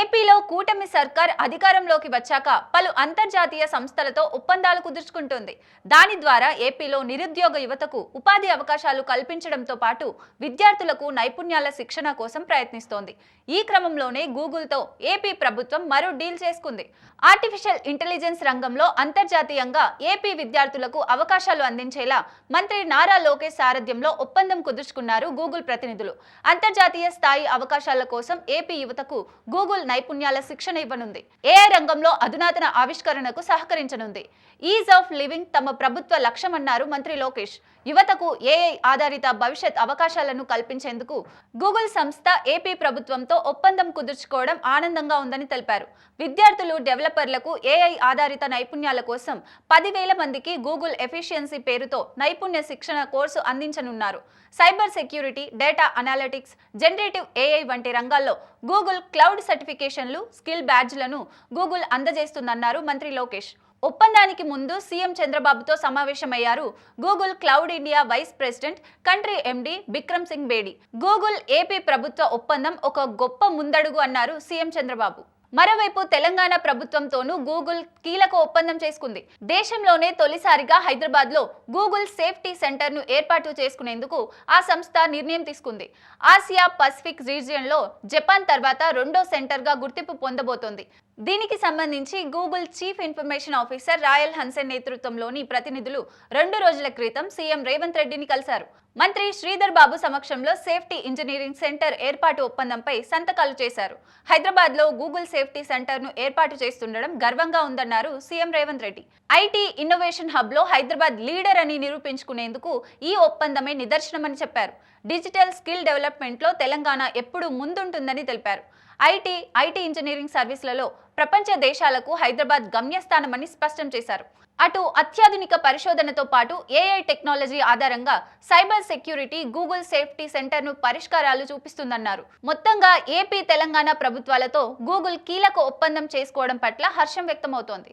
ఏపీలో కూటమి సర్కార్ అధికారంలోకి వచ్చాక పలు అంతర్జాతీయ సంస్థలతో ఒప్పందాలు కుదుర్చుకుంటుంది. దాని ద్వారా ఏపీలో నిరుద్యోగ యువతకు ఉపాధి అవకాశాలు కల్పించడంతో పాటు విద్యార్థులకు నైపుణ్యాల శిక్షణ కోసం ప్రయత్నిస్తోంది. ఈ క్రమంలోనే గూగుల్తో ఏపీ ప్రభుత్వం మరో డీల్ చేసుకుంది. ఆర్టిఫిషియల్ ఇంటెలిజెన్స్ రంగంలో అంతర్జాతీయంగా ఏపీ విద్యార్థులకు అవకాశాలు అందించేలా మంత్రి నారా లోకేష్ సారథ్యంలో ఒప్పందం కుదుర్చుకున్నారు గూగుల్ ప్రతినిధులు. అంతర్జాతీయ స్థాయి అవకాశాల కోసం ఏపీ యువతకు గూగుల్ నైపుణ్యాల శిక్షణ ఇవ్వనుంది. ఏఐ రంగంలో అధునాతన ఆవిష్కరణకు సహకరించనుంది. ఈజ్ ఆఫ్ లివింగ్ తమ ప్రభుత్వ లక్ష్యమన్నారు మంత్రి లోకేష్. యువతకు ఏఐ ఆధారిత భవిష్యత్ అవకాశాలను కల్పించేందుకు గూగుల్ సంస్థ ఏపీ ప్రభుత్వంతో ఒప్పందం కుదుర్చుకోవడం ఆనందంగా ఉందని తెలిపారు. విద్యార్థులు డెవలపర్లకు ఏఐ ఆధారిత నైపుణ్యాల కోసం పదివేల మందికి గూగుల్ ఎఫిషియన్సీ పేరుతో నైపుణ్య శిక్షణ course అందించనున్నారు. Cyber security data analytics generative AI వంటి రంగాల్లో గూగుల్ క్లౌడ్ సర్టిఫికేషన్లు స్కిల్ బ్యాడ్జ్లను గూగుల్ అందజేస్తుందన్నారు మంత్రి లోకేష్. ఒప్పందానికి ముందు సీఎం చంద్రబాబుతో సమావేశమయ్యారు Google cloud India vice president country MD Bikram Singh Bedi. Google AP ప్రభుత్వ ఒప్పందం ఒక గొప్ప ముందడుగు అన్నారు సీఎం చంద్రబాబు. మరోవైపు తెలంగాణ ప్రభుత్వంతోనూ గూగుల్ కీలక ఒప్పందం చేసుకుంది. దేశంలోనే తొలిసారిగా హైదరాబాద్లో గూగుల్ సేఫ్టీ సెంటర్ను ఏర్పాటు చేసుకునేందుకు ఆ సంస్థ నిర్ణయం తీసుకుంది. ఆసియా పసిఫిక్ రీజియన్లో జపాన్ తర్వాత రెండో సెంటర్గా గుర్తింపు పొందబోతోంది. దీనికి సంబంధించి Google chief information officer Royal Hansen నేతృత్వంలోని ప్రతినిధులు రెండు రోజుల క్రితం సీఎం రేవంత్ రెడ్డిని కలిశారు. మంత్రి శ్రీధర్ బాబు సమక్షంలో సేఫ్టీ ఇంజనీరింగ్ సెంటర్ ఏర్పాటు ఒప్పందంపై సంతకాలు చేశారు. హైదరాబాద్లో గూగుల్ సేఫ్టీ సెంటర్ను ఏర్పాటు చేస్తుండడం గర్వంగా ఉందన్నారు CM Revanth Reddy. IT innovation హబ్లో Hyderabad leader అని నిరూపించుకునేందుకు ఈ ఒప్పందమే నిదర్శనమని చెప్పారు. డిజిటల్ స్కిల్ డెవలప్మెంట్లో తెలంగాణ ఎప్పుడూ ముందుంటుందని తెలిపారు. ఐటీ ఐటీ ఇంజనీరింగ్ సర్వీసులలో ప్రపంచ దేశాలకు హైదరాబాద్ గమ్యస్థానమని స్పష్టం చేశారు. అటు అత్యాధునిక పరిశోధనతో పాటు ఏఐ టెక్నాలజీ ఆధారంగా సైబర్ సెక్యూరిటీ గూగుల్ సేఫ్టీ సెంటర్ను పరిష్కారాలు చూపిస్తుందన్నారు. మొత్తంగా ఏపీ తెలంగాణ ప్రభుత్వాలతో గూగుల్ కీలక ఒప్పందం చేసుకోవడం పట్ల హర్షం వ్యక్తమవుతోంది.